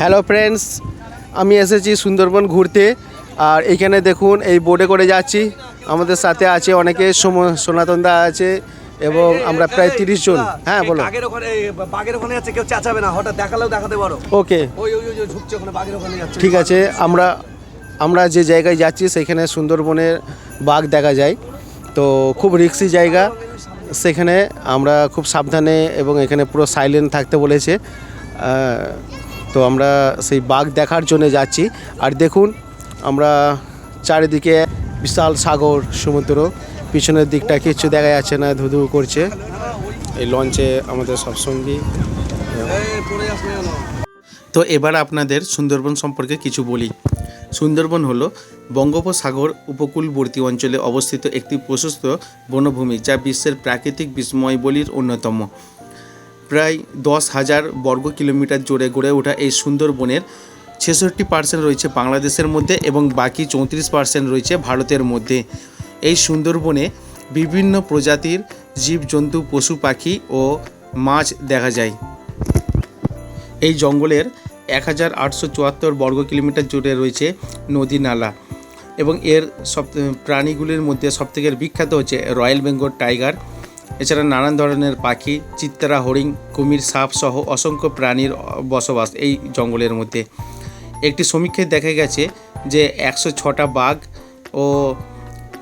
Hello friends আমি এসেছি সুন্দরবন ঘুরতে। আর এখানে দেখুন এই বোর্ডে করে যাচ্ছি। আমাদের সাথে আছে অনেকে সনাতন দা আছে এবং আমরা প্রায় তিরিশ জন। হ্যাঁ বলো। বাঘের ওখানে বাঘের ওখানে যাচ্ছে কেউ চেঁচাবে না হঠাৎ দেখালেও দেখাতে পারো। ওকে ওই ওই ওই ঝুঁকছে ওখানে বাঘের ওখানে যাচ্ছে। ঠিক আছে আমরা আমরা যে জায়গায় যাচ্ছি সেখানে সুন্দরবনের বাঘ দেখা যায়। তো খুব রিক্সি জায়গা। সেখানে আমরা খুব সাবধানে এবং এখানে পুরো সাইলেন্ট থাকতে বলেছে। তো আমরা সেই বাঘ দেখার জন্য যাচ্ছি। আর দেখুন, আমরা চারিদিকে বিশাল সাগর, সমুদ্র, পিছনের দিকটা কিছু দেখা যাচ্ছে না, ধুধু করছে। এই লঞ্চে আমাদের না যেন। তো এবার আপনাদের সুন্দরবন সম্পর্কে কিছু বলি। সুন্দরবন হলো বঙ্গোপসাগর উপকূলবর্তী অঞ্চলে অবস্থিত একটি প্রশস্ত বনভূমি যা বিশ্বের প্রাকৃতিক বিস্ময়বলির অন্যতম। প্রায় দশ হাজার বর্গ কিলোমিটার জোরে গড়ে ওঠা এই সুন্দরবনের ছেষট্টি পার্সেন্ট রয়েছে বাংলাদেশের মধ্যে এবং বাকি চৌত্রিশ পার্সেন্ট রয়েছে ভারতের মধ্যে। এই সুন্দরবনে বিভিন্ন প্রজাতির জীবজন্তু, পশু, পাখি ও মাছ দেখা যায়। এই জঙ্গলের এক হাজার আটশো চুয়াত্তর বর্গ কিলোমিটার জুড়ে রয়েছে নদী নালা এবং এর সব, প্রাণীগুলির মধ্যে সবথেকে বিখ্যাত হচ্ছে রয়্যাল বেঙ্গল টাইগার এছাড়া নানান ধরনের পাখি চিত্রা হরিণ, কুমির, সাপ সহ অসংখ্য প্রাণীর বসবাস এই জঙ্গলের মধ্যে। একটি সমীক্ষায় দেখা গেছে যে একশো ছটা বাঘ ও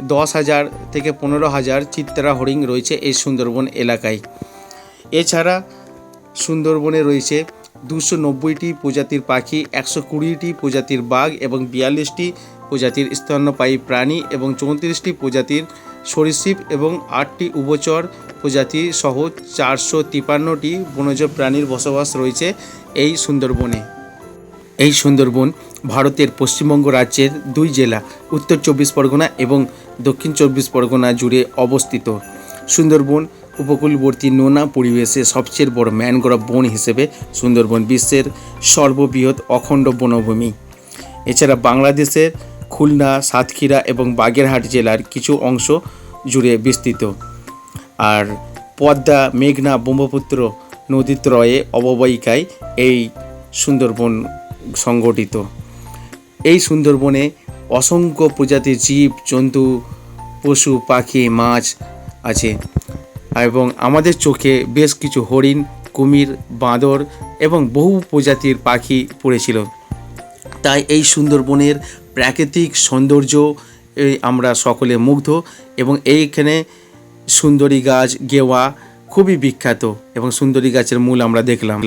দশ হাজার থেকে পনেরো হাজার চিত্রা হরিণ রয়েছে এই সুন্দরবন এলাকায়। এছাড়া সুন্দরবনে রয়েছে দুশো নব্বইটি প্রজাতির পাখি, একশো কুড়িটি প্রজাতির বাঘ এবং বিয়াল্লিশটি প্রজাতির স্তন্যপায়ী প্রাণী এবং চৌত্রিশটি প্রজাতির সরীসৃপ এবং আটটি উভচর প্রজাতি সহ চারশো তিপান্নটি বনজ প্রাণীর বসবাস রয়েছে এই সুন্দরবনে। এই সুন্দরবন ভারতের পশ্চিমবঙ্গ রাজ্যের দুই জেলা, উত্তর চব্বিশ পরগনা এবং দক্ষিণ চব্বিশ পরগনা জুড়ে অবস্থিত। সুন্দরবন উপকূলবর্তী নোনা পরিবেশে সবচেয়ে বড় ম্যানগ্রোভ বন হিসেবে সুন্দরবন বিশ্বের সর্ববৃহৎ অখণ্ড বনভূমি। এছাড়া বাংলাদেশের খুলনা, সাতক্ষীরা এবং বাগেরহাট জেলার কিছু অংশ জুড়ে বিস্তৃত। আর পদ্মা, মেঘনা, ব্রহ্মপুত্র নদীত্রয়ে অববাহিকায় এই সুন্দরবন সংগঠিত। এই সুন্দরবনে অসংখ্য প্রজাতির জীব, জন্তু, পশু, পাখি, মাছ আছে এবং আমাদের চোখে বেশ কিছু হরিণ, কুমির, বাঁদর এবং বহু প্রজাতির পাখি পড়েছিল। তাই এই সুন্দরবনের প্রাকৃতিক সৌন্দর্য আমরা সকলে মুগ্ধ এবং এইখানে সুন্দরী গাছ, গেওয়া খুবই বিখ্যাত এবং সুন্দরী গাছের মূল আমরা দেখলাম।